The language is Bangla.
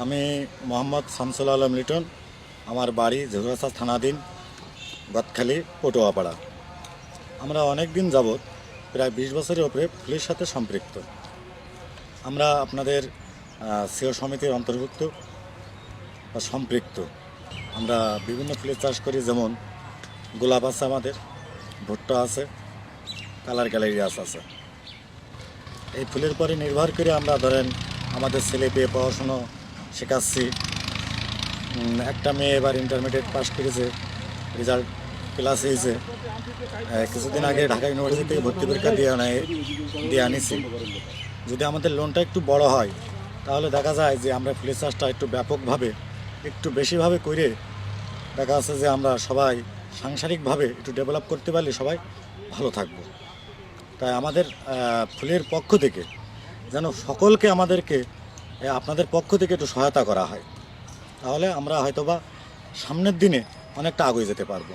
আমি মোহাম্মদ শামসুল আলম লিটন, আমার বাড়ি ঝুগাছা থানাধীন গদখালি পটুয়াপাড়া। আমরা অনেক দিন যাবৎ প্রায় বিশ বছরের ওপরে ফুলের সাথে সম্পৃক্ত। আমরা আপনাদের সিও সমিতির অন্তর্ভুক্ত বা সম্পৃক্ত। আমরা বিভিন্ন ফুলের চাষ করি, যেমন গোলাপ আছে আমাদের, ভুট্টা আছে, কালার গ্যালারিয়াস আছে। এই ফুলের পরে নির্ভর করে আমরা ধরেন আমাদের ছেলে পেয়ে পড়াশুনো শেখাচ্ছি। একটা মেয়ে এবার ইন্টারমিডিয়েট পাস করেছে রেজাল্ট ক্লাস হয়েছে। কিছুদিন আগে ঢাকা ইউনিভার্সিটি থেকে ভর্তি পরীক্ষা দিয়ে আনায় দিয়ে আনিছি যদি আমাদের লোনটা একটু বড় হয়, তাহলে দেখা যায় যে আমরা ফুলের চাষটা একটু ব্যাপকভাবে, একটু বেশিভাবে করে দেখা যাচ্ছে যে আমরা সবাই সাংসারিকভাবে একটু ডেভেলপ করতে পারলে সবাই ভালো থাকব। তাই আমাদের ফুলের পক্ষ থেকে যেন সকলকে আমাদেরকে আপনাদের পক্ষ থেকে একটু সহায়তা করা হয়। তাহলে আমরা হয়তোবা সামনের দিনে অনেকটা আগুয়ে যেতে পারব।